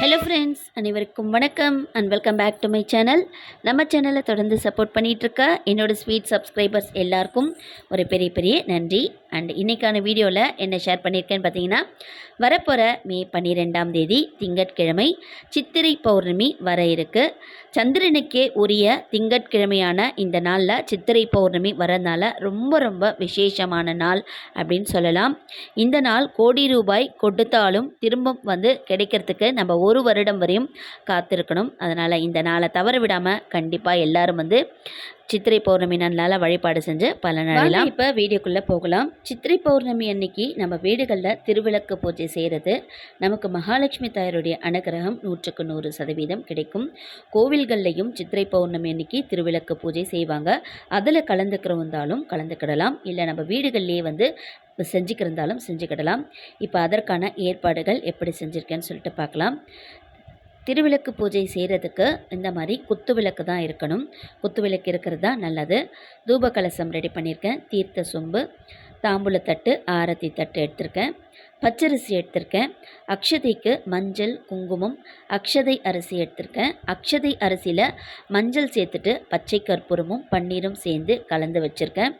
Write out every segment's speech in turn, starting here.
Hello friends அனைவருக்கும் வணக்கம் and welcome back to my channel நம்ம சேனலை தொடர்ந்து சப்போர்ட் பண்ணிகிட்ருக்க என்னோட ஸ்வீட் சப்ஸ்கிரைபர்ஸ் எல்லாருக்கும் ஒரு பெரிய பெரிய நன்றி. அண்ட் இன்றைக்கான வீடியோவில் என்ன ஷேர் பண்ணியிருக்கேன்னு பார்த்தீங்கன்னா வரப்போகிற மே பன்னிரெண்டாம் தேதி திங்கட்கிழமை சித்திரை பௌர்ணமி வர இருக்குது சந்திரனுக்கே உரிய திங்கட்கிழமையான இந்த நாளில் சித்திரை பௌர்ணமி வரனால ரொம்ப ரொம்ப விசேஷமான நாள் அப்படின்னு சொல்லலாம். இந்த நாள் கோடி ரூபாய் கொடுத்தாலும் திரும்ப வந்து கிடைக்கிறதுக்கு நம்ம ஒரு வருடம் வரையும் காத்திருக்கணும். அதனால் இந்த நாளை தவற விடாமல் கண்டிப்பாக எல்லாரும் வந்து சித்திரை பௌர்ணமி நாளால் வழிபாடு செஞ்சு பலனடையலாம் இப்போ வீடியோக்குள்ளே போகலாம். சித்திரை பௌர்ணமி அன்னைக்கு நம்ம வீடுகளில் திருவிளக்கு பூஜை செய்கிறது நமக்கு மகாலட்சுமி தாயருடைய அனுகிரகம் நூற்றுக்கு நூறு சதவீதம் கிடைக்கும். கோவில்கள்லையும் சித்திரை பௌர்ணமி அன்னைக்கு திருவிளக்கு பூஜை செய்வாங்க. அதில் கலந்துக்கிறவந்தாலும் கலந்துக்கிடலாம். இல்லை நம்ம வீடுகள்லேயே வந்து செஞ்சுக்கிறந்தாலும் செஞ்சுக்கிடலாம். இப்போ அதற்கான ஏற்பாடுகள் எப்படி செஞ்சுருக்கேன்னு சொல்லிட்டு பார்க்கலாம் திருவிளக்கு பூஜை செய்கிறதுக்கு இந்த மாதிரி குத்து விளக்கு தான் இருக்கணும். குத்து விளக்கு இருக்கிறது தான் நல்லது. தூப கலசம் ரெடி பண்ணியிருக்கேன். தீர்த்த சொம்பு தாம்பூலத்தட்டு ஆரத்தி தட்டு எடுத்திருக்கேன். பச்சரிசி எடுத்திருக்கேன். அக்ஷதைக்கு மஞ்சள் குங்குமம் அக்ஷதை அரிசி எடுத்திருக்கேன். அக்ஷதை அரிசியில் மஞ்சள் சேர்த்துட்டு பச்சை கற்பூரமும் பன்னீரும் சேர்ந்து கலந்து வச்சுருக்கேன்.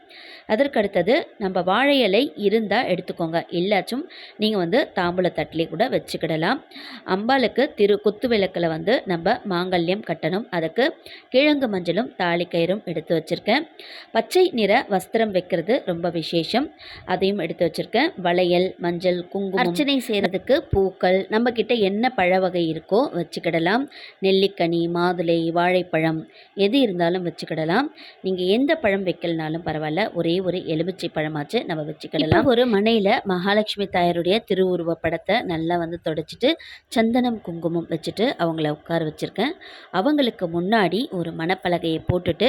அதற்கடுத்தது நம்ம வாழை இலை இருந்தால் எடுத்துக்கோங்க. இல்லாச்சும் நீங்கள் வந்து தாம்பூல தட்டிலே கூட வச்சுக்கிடலாம். அம்பாளுக்கு திரு குத்து விளக்கில் வந்து நம்ம மாங்கல்யம் கட்டணும். அதுக்கு கிழங்கு மஞ்சளும் தாலிக்கயிறும் எடுத்து வச்சுருக்கேன். பச்சை நிற வஸ்திரம் வைக்கிறது ரொம்ப விசேஷம். அதையும் எடுத்து வச்சுருக்கேன். வளையல் மஞ்சள் குங்குமம் அர்ச்சனை செய்கிறதுக்கு பூக்கள் நம்மக்கிட்ட என்ன பழ வகை இருக்கோ வச்சுக்கிடலாம். நெல்லிக்கனி மாதுளை வாழைப்பழம் எது இருந்தாலும் வச்சுக்கிடலாம். நீங்கள் எந்த பழம் வைக்கலனாலும் பரவாயில்ல ஒரே ஒரு எலுமிச்சை பழமாச்சு நம்ம வச்சுக்கிடலாம். ஒரு மனையில் மகாலட்சுமி தாயருடைய திருவுருவ படத்தை நல்லா வந்து தொடச்சிட்டு சந்தனம் குங்குமம் வச்சுட்டு அவங்கள உட்கார வச்சுருக்கேன். அவங்களுக்கு முன்னாடி ஒரு மணப்பலகையை போட்டுட்டு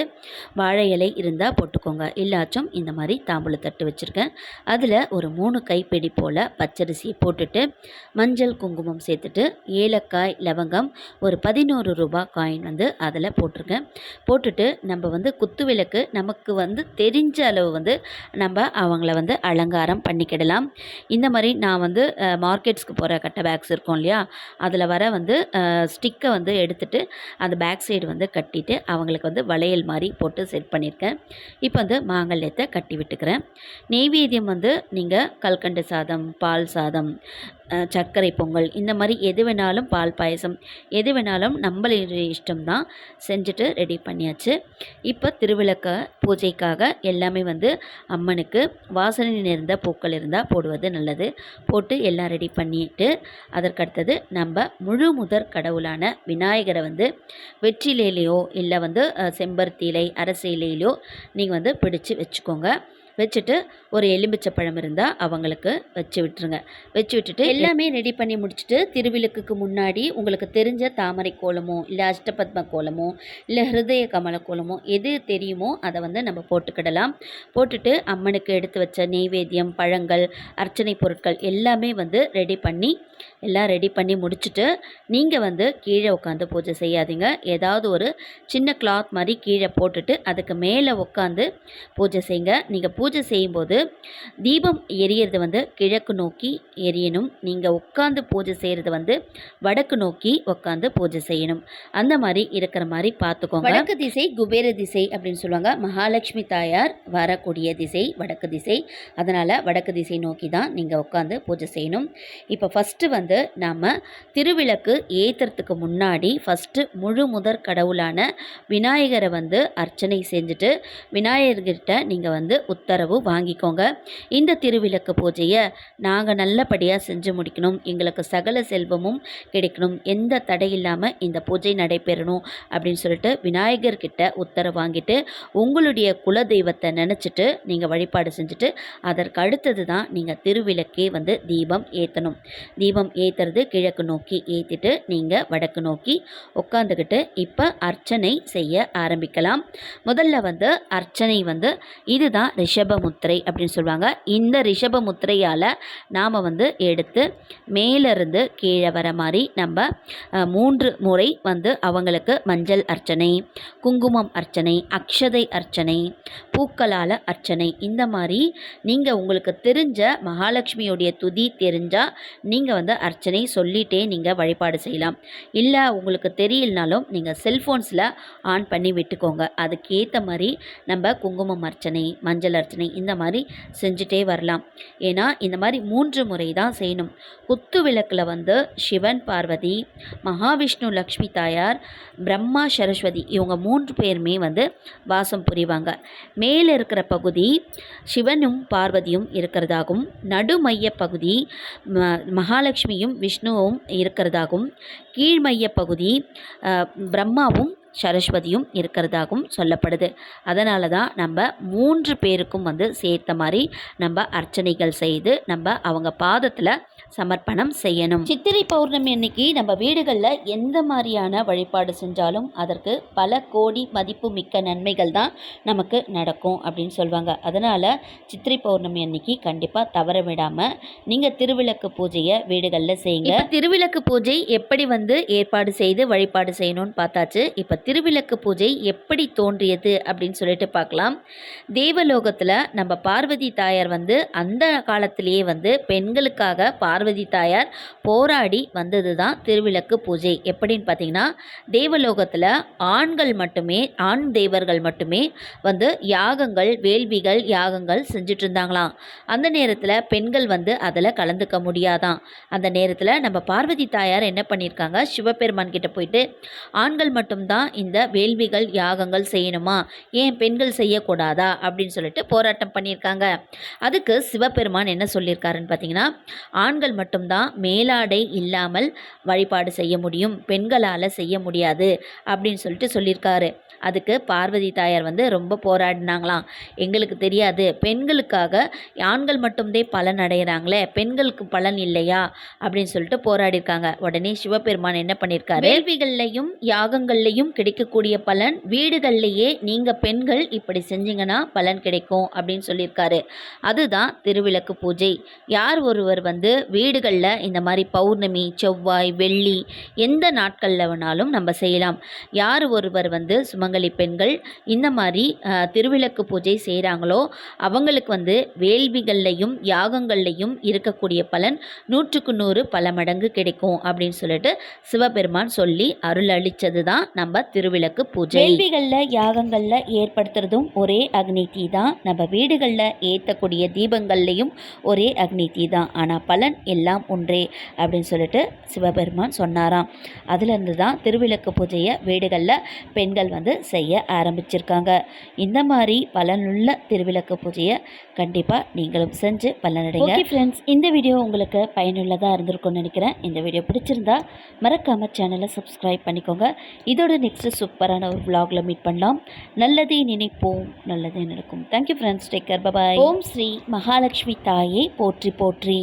வாழை இலை இருந்தால் போட்டுக்கோங்க. இல்லாச்சும் இந்த மாதிரி தாம்பூல தட்டு வச்சுருக்கேன். அதில் ஒரு மூணு கைப்பிடி போல் பச்சரிசியை போட்டுட்டு மஞ்சள் குங்குமம் சேர்த்துட்டு ஏலக்காய் லவங்கம் ஒரு பதினோரு ரூபா காயின் வந்து அதில் போட்டிருக்கேன். போட்டுட்டு நம்ம வந்து குத்து விளக்கு நமக்கு வந்து தெரிஞ்ச அளவு வந்து நம்ம அவங்கள வந்து அலங்காரம் பண்ணிக்கிடலாம். இந்த மாதிரி நான் வந்து மார்க்கெட்ஸ்க்கு போகிற கட்ட பேக்ஸ் இருக்கும் இல்லையா? அதில் வர வந்து ஸ்டிக்கை வந்து எடுத்துட்டு அந்த பேக் சைடு வந்து கட்டிட்டு அவங்களுக்கு வந்து வளையல் மாதிரி போட்டு செட் பண்ணியிருக்கேன் இப்போ வந்து மாங்கல்யத்தை கட்டி விட்டுக்கிறேன். நெய்வேத்தியம் வந்து நீங்கள் கல்கண்டு சாதம் பால் சாதம் சர்க்கரை பொங்கல் இந்த மாதிரி எது வேணாலும் பால் பாயசம் எது வேணாலும் நம்மளுடைய இஷ்டம் தான் செஞ்சுட்டு ரெடி பண்ணியாச்சு. இப்போ திருவிளக்க பூஜைக்காக எல்லாமே வந்து அம்மனுக்கு வாசனை நிறைந்த பூக்கள் இருந்தால் போடுவது நல்லது. போட்டு எல்லாம் ரெடி பண்ணிட்டு அதற்கடுத்தது நம்ம முழு முதற் கடவுளான விநாயகரை வந்து வெற்றிலையிலையோ இல்லை வந்து செம்பருத்தி இலை அரசு இலையிலையோ நீங்கள் வந்து பிடிச்சு வச்சுக்கோங்க. வச்சுட்டு ஒரு எலுமிச்சை பழம் இருந்தால் அவங்களுக்கு வச்சு விட்டுருங்க. வச்சு விட்டுட்டு எல்லாமே ரெடி பண்ணி முடிச்சுட்டு திருவிளக்குக்கு முன்னாடி உங்களுக்கு தெரிஞ்ச தாமரை கோலமோ இல்லை அஷ்டபத்ம கோலமோ இல்லை ஹிருதய கமல கோலமோ எது தெரியுமோ அதை வந்து நம்ம போட்டுக்கிடலாம். போட்டுட்டு அம்மனுக்கு எடுத்து வச்ச நெய்வேத்தியம் பழங்கள் அர்ச்சனை பொருட்கள் எல்லாமே வந்து ரெடி பண்ணி எல்லாம் ரெடி பண்ணி முடிச்சுட்டு நீங்கள் வந்து கீழே உட்காந்து பூஜை செய்யாதீங்க. ஏதாவது ஒரு சின்ன கிளாத் மாதிரி கீழே போட்டுட்டு அதுக்கு மேலே உட்காந்து பூஜை செய்யுங்க. நீங்கள் பூஜை செய்யும்போது தீபம் எரியறது வந்து கிழக்கு நோக்கி எரியணும். நீங்கள் உட்காந்து பூஜை செய்கிறது வந்து வடக்கு நோக்கி உட்காந்து பூஜை செய்யணும். அந்த மாதிரி இருக்கிற மாதிரி பார்த்துக்கோங்க வடக்கு திசை குபேர திசை அப்படின்னு சொல்லுவாங்க. மகாலட்சுமி தாயார் வரக்கூடிய திசை வடக்கு திசை. அதனால் வடக்கு திசை நோக்கி தான் நீங்கள் உட்காந்து பூஜை செய்யணும். இப்போ ஃபஸ்ட்டு வந்து நாம் திருவிளக்கு ஏற்றுறதுக்கு முன்னாடி ஃபஸ்ட்டு முழு முதற் கடவுளான விநாயகரை வந்து அர்ச்சனை செஞ்சுட்டு விநாயகர்கிட்ட நீங்கள் வந்து உத்தரவு வாங்கிக்கோங்க. இந்த திருவிளக்கு பூஜையை நாங்கள் நல்லபடியாக செஞ்சு முடிக்கணும். எங்களுக்கு சகல செல்வமும் கிடைக்கணும். எந்த தடை இல்லாமல் இந்த பூஜை நடைபெறணும் அப்படின்னு சொல்லிட்டு விநாயகர்கிட்ட உத்தரவு வாங்கிட்டு உங்களுடைய குலதெய்வத்தை நினச்சிட்டு நீங்கள் வழிபாடு செஞ்சுட்டு அதற்கு அடுத்தது தான் நீங்கள் திருவிளக்கே வந்து தீபம் ஏற்றணும் தீபம் ஏற்றுறது கிழக்கு நோக்கி. ஏற்றிட்டு நீங்கள் வடக்கு நோக்கி. உட்காந்துக்கிட்டு இப்போ அர்ச்சனை செய்ய ஆரம்பிக்கலாம். முதல்ல வந்து அர்ச்சனை வந்து இதுதான் ரிஷப முத்திரை அப்படின்னு சொல்லுவாங்க. இந்த ரிஷப முத்திரையால் நாம் வந்து எடுத்து மேலிருந்து கீழே வர மாதிரி நம்ம மூன்று முறை வந்து அவங்களுக்கு மஞ்சள் அர்ச்சனை குங்குமம் அர்ச்சனை அக்ஷதை அர்ச்சனை பூக்களால் அர்ச்சனை. இந்த மாதிரி நீங்கள் உங்களுக்கு தெரிஞ்ச மகாலட்சுமியுடைய துதி தெரிஞ்சால் நீங்கள் வந்து அர்ச்சனை சொல்லிட்டே நீங்கள் வழிபாடு செய்யலாம். இல்லை உங்களுக்கு தெரியலனாலும் நீங்கள் செல்ஃபோன்ஸில் ஆன் பண்ணி விட்டுக்கோங்க. அதுக்கேற்ற மாதிரி நம்ம குங்குமம் அர்ச்சனை மஞ்சள் அர்ச்சனை இந்த மாதிரி செஞ்சுட்டே வரலாம். ஏன்னா இந்த மாதிரி மூன்று முறை தான் செய்யணும். குத்து விளக்கில் வந்து சிவன் பார்வதி மகாவிஷ்ணு லக்ஷ்மி தாயார் பிரம்மா சரஸ்வதி இவங்க மூன்று பேருமே வந்து வாசம் புரிவாங்க. மேலே இருக்கிற பகுதி சிவனும் பார்வதியும் இருக்கிறதாகவும் நடுமைய பகுதி ம- மகாலட்சுமியும் விஷ்ணுவும் இருக்கிறதாகவும் கீழ்மைய பகுதி அஹ், பிரம்மாவும் சரஸ்வதியும் இருக்கிறதாகவும் சொல்லப்படுது. அதனால தான் நம்ம மூன்று பேருக்கும் வந்து சேர்த்த மாதிரி நம்ம அர்ச்சனைகள் செய்து நம்ம அவங்க பாதத்தில் சமர்ப்பணம் செய்யணும். சித்திரை பௌர்ணமி அன்னைக்கு நம்ம வீடுகளில் எந்த மாதிரியான வழிபாடு செஞ்சாலும் அதற்கு பல கோடி மதிப்பு மிக்க நன்மைகள் தான் நமக்கு நடக்கும் அப்படின்னு சொல்லுவாங்க அதனால் சித்திரை பௌர்ணமி அன்னைக்கு கண்டிப்பாக தவற விடாமல் நீங்கள் திருவிளக்கு பூஜையை வீடுகளில் செய்யுங்க. திருவிளக்கு பூஜை எப்படி வந்து ஏற்பாடு செய்து வழிபாடு செய்யணும்னு பார்த்தாச்சு. இப்போ திருவிளக்கு பூஜை எப்படி தோன்றியது அப்படின்னு சொல்லிட்டு பார்க்கலாம். தேவலோகத்தில் நம்ம பார்வதி தாயார் வந்து அந்த காலத்திலேயே வந்து பெண்களுக்காக பார்வதி தாயார் போராடி வந்தது தான் திருவிளக்கு பூஜை. எப்படின்னு பார்த்தீங்கன்னா தேவலோகத்தில் ஆண்கள் மட்டுமே ஆண் தேவர்கள் மட்டுமே வந்து யாகங்கள் வேள்விகள் யாகங்கள் செஞ்சுட்டு இருந்தாங்களாம் அந்த நேரத்தில் பெண்கள் வந்து அதில் கலந்துக்க முடியாதான். அந்த நேரத்தில் நம்ம பார்வதி தாயார் என்ன பண்ணியிருக்காங்க சிவபெருமான் கிட்ட போயிட்டு ஆண்கள் மட்டும்தான் இந்த வேள்விகள் யாகங்கள் செய்யணுமா? ஏன் பெண்கள் செய்யக்கூடாதா? அப்படின்னு சொல்லிட்டு போராட்டம் பண்ணியிருக்காங்க அதுக்கு சிவபெருமான் என்ன சொல்லியிருக்காருன்னு பார்த்தீங்கன்னா ஆண்கள் மட்டும்தான் மேலாடை இல்லாமல் வழிபாடு செய்ய முடியும். பெண்களால் செய்ய முடியாது. அப்படின்னு சொல்லிட்டு சொல்லியிருக்காரு. அதுக்கு பார்வதி தாயார் வந்து ரொம்ப போராடினாங்களாம். எங்களுக்கு தெரியாது. பெண்களுக்காக ஆண்கள் மட்டும்தே பலன் அடைகிறாங்களே பெண்களுக்கு பலன் இல்லையா? அப்படின்னு சொல்லிட்டு போராடிருக்காங்க உடனே சிவபெருமான் என்ன பண்ணியிருக்காரு? வேள்விகள்லையும் யாகங்கள்லையும் கிடைக்கக்கூடிய பலன் வீடுகள்லையே நீங்கள் பெண்கள் இப்படி செஞ்சீங்கன்னா பலன் கிடைக்கும் அப்படின்னு சொல்லியிருக்காரு. அதுதான் திருவிளக்கு பூஜை. யார் ஒருவர் வந்து வீடுகளில் இந்த மாதிரி பௌர்ணமி செவ்வாய் வெள்ளி எந்த நாட்களில் வேணாலும் நம்ம செய்யலாம். யார் ஒருவர் வந்து சுமங்கலி பெண்கள் இந்த மாதிரி திருவிளக்கு பூஜை செய்கிறாங்களோ அவங்களுக்கு வந்து வேள்விகள்லையும் யாகங்கள்லையும் இருக்கக்கூடிய பலன் நூற்றுக்கு நூறு பல மடங்கு கிடைக்கும் அப்படின்னு சொல்லிட்டு சிவபெருமான் சொல்லி அருள் அளித்தது தான் நம்ம திருவிளக்கு பூஜை. வேள்விகளில் யாகங்களில் ஏற்படுத்துறதும் ஒரே அக்னி தீ தான். நம்ம வீடுகளில் ஏற்றக்கூடிய தீபங்கள்லையும் ஒரே அக்னி தீ தான். ஆனால் பலன் எல்லாம் ஒன்றே அப்படின்னு சொல்லிட்டு சிவபெருமான் சொன்னாராம். அதுலேருந்து தான் திருவிளக்கு பூஜையை வீடுகளில் பெண்கள் வந்து செய்ய ஆரம்பிச்சிருக்காங்க. இந்த மாதிரி பலனுள்ள திருவிளக்கு பூஜையை கண்டிப்பாக நீங்களும் செஞ்சு பலனடைங்க. ஓகே ஃப்ரெண்ட்ஸ் இந்த வீடியோ உங்களுக்கு பயனுள்ளதாக இருந்திருக்கும்னு நினைக்கிறேன். இந்த வீடியோ பிடிச்சிருந்தா மறக்காமல் சேனலை சப்ஸ்கிரைப் பண்ணிக்கோங்க. இதோட நெக்ஸ்ட்டு சூப்பரான ஒரு vlogல மீட் பண்ணலாம். நல்லதே நினைப்போம். நல்லதே நடக்கும். Thank you friends take care bye bye Om Shri Mahalakshmi தாயே போற்றி போற்றி.